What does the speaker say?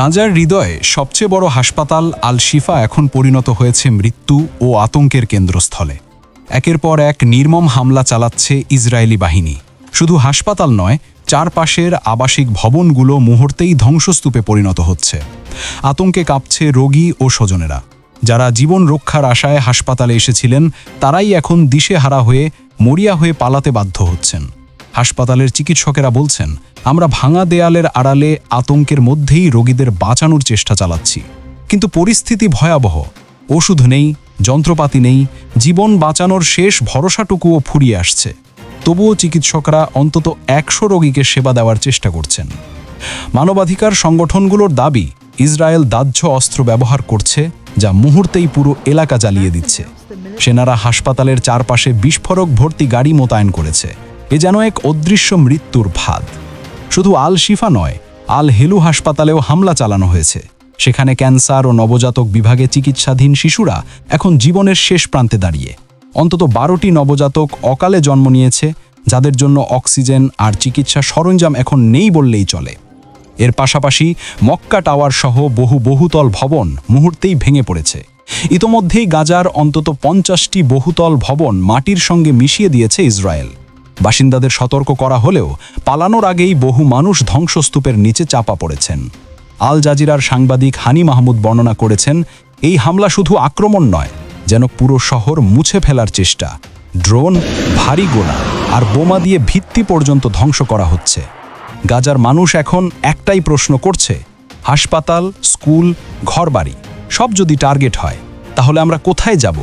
গাজার হৃদয়ে সবচেয়ে বড় হাসপাতাল আল শিফা এখন পরিণত হয়েছে মৃত্যু ও আতঙ্কের কেন্দ্রস্থলে। একের পর এক নির্মম হামলা চালাচ্ছে ইসরায়েলি বাহিনী। শুধু হাসপাতাল নয়, চারপাশের আবাসিক ভবনগুলো মুহূর্তেই ধ্বংসস্তূপে পরিণত হচ্ছে। আতঙ্কে কাঁপছে রোগী ও স্বজনেরা। যারা জীবন রক্ষার আশায় হাসপাতালে এসেছিলেন, তারাই এখন দিশেহারা হয়ে, মরিয়া হয়ে পালাতে বাধ্য হচ্ছেন। হাসপাতালের চিকিৎসকেরা বলছেন, আমরা ভাঙা দেয়ালের আড়ালে আতঙ্কের মধ্যেই রোগীদের বাঁচানোর চেষ্টা চালাচ্ছি। কিন্তু পরিস্থিতি ভয়াবহ। ওষুধ নেই, যন্ত্রপাতি নেই, জীবন বাঁচানোর শেষ ভরসাটুকুও ফুরিয়ে আসছে। তবুও চিকিৎসকরা অন্তত একশো রোগীকে সেবা দেওয়ার চেষ্টা করছেন। মানবাধিকার সংগঠনগুলোর দাবি, ইসরায়েল দাহ্য অস্ত্র ব্যবহার করছে, যা মুহূর্তেই পুরো এলাকা জ্বালিয়ে দিচ্ছে। সেনারা হাসপাতালের চারপাশে বিস্ফোরক ভর্তি গাড়ি মোতায়েন করেছে। এ যেন এক অদৃশ্য মৃত্যুর ভাত। শুধু আল শিফা নয়, আল হেলু হাসপাতালেও হামলা চালানো হয়েছে। সেখানে ক্যান্সার ও নবজাতক বিভাগে চিকিৎসাধীন শিশুরা এখন জীবনের শেষ প্রান্তে দাঁড়িয়ে। অন্তত বারোটি নবজাতক অকালে জন্ম নিয়েছে, যাদের জন্য অক্সিজেন আর চিকিৎসা সরঞ্জাম এখন নেই বললেই চলে। এর পাশাপাশি মক্কা টাওয়ার সহ বহু বহুতল ভবন মুহূর্তেই ভেঙে পড়েছে। ইতোমধ্যেই গাজার অন্তত পঞ্চাশটি বহুতল ভবন মাটির সঙ্গে মিশিয়ে দিয়েছে ইসরায়েল। বাসিন্দাদের সতর্ক করা হলেও পালানোর আগেই বহু মানুষ ধ্বংসস্তূপের নিচে চাপা পড়েছেন। আল জাজিরার সাংবাদিক হানি মাহমুদ বর্ণনা করেছেন, এই হামলা শুধু আক্রমণ নয়, যেন পুরো শহর মুছে ফেলার চেষ্টা। ড্রোন, ভারী গোলা আর বোমা দিয়ে ভিত্তি পর্যন্ত ধ্বংস করা হচ্ছে। গাজার মানুষ এখন একটাই প্রশ্ন করছে, হাসপাতাল, স্কুল, ঘরবাড়ি, সব যদি টার্গেট হয়, তাহলে আমরা কোথায় যাব?